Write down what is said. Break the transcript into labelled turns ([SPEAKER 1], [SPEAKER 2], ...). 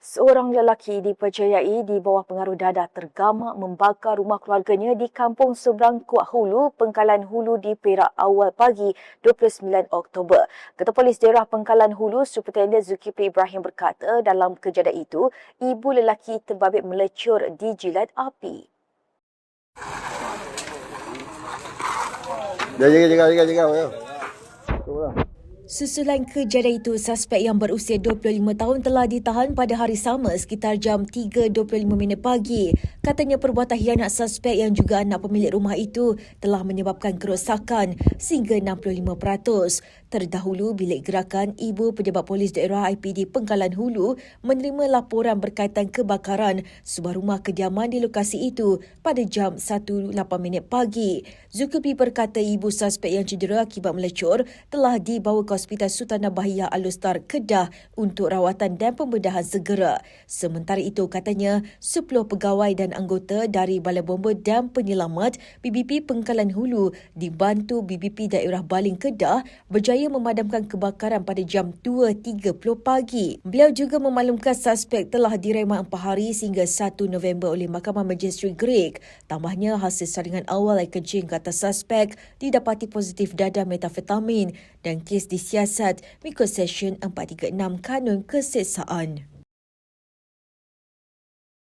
[SPEAKER 1] Seorang lelaki dipercayai di bawah pengaruh dadah tergamak membakar rumah keluarganya di kampung seberang Kuak Hulu, Pengkalan Hulu di Perak awal pagi 29 Oktober. Ketua Polis Daerah Pengkalan Hulu, Superintendent Zulkifli Ibrahim berkata dalam kejadian itu, ibu lelaki terbabit melecur di jilat api.
[SPEAKER 2] Jaga, jaga, jaga, jaga. jaga. Lah.
[SPEAKER 1] Susulan kejadian itu, suspek yang berusia 25 tahun telah ditahan pada hari sama sekitar jam 3.25 minit pagi. Katanya perbuatan hianat suspek yang juga anak pemilik rumah itu telah menyebabkan kerosakan sehingga 65%. Terdahulu, bilik gerakan Ibu Pejabat Polis Daerah IPD Pengkalan Hulu menerima laporan berkaitan kebakaran sebuah rumah kediaman di lokasi itu pada jam 1.08 minit pagi. Zulkifli berkata ibu suspek yang cedera akibat melecur telah dibawa ke Hospital Sultanah Bahiyah Alustar Kedah untuk rawatan dan pembedahan segera. Sementara itu katanya 10 pegawai dan anggota dari Balai Bomba dan Penyelamat BBP Pengkalan Hulu dibantu BBP Daerah Baling Kedah berjaya memadamkan kebakaran pada jam 2.30 pagi. Beliau juga memaklumkan suspek telah diremat 4 hari sehingga 1 November oleh Mahkamah Majistri Greek. Tambahnya hasil saringan awal air kencing kata suspek didapati positif dadah metafetamin dan kes disiasat mengikut Seksyen 436 Kanun Keseksaan.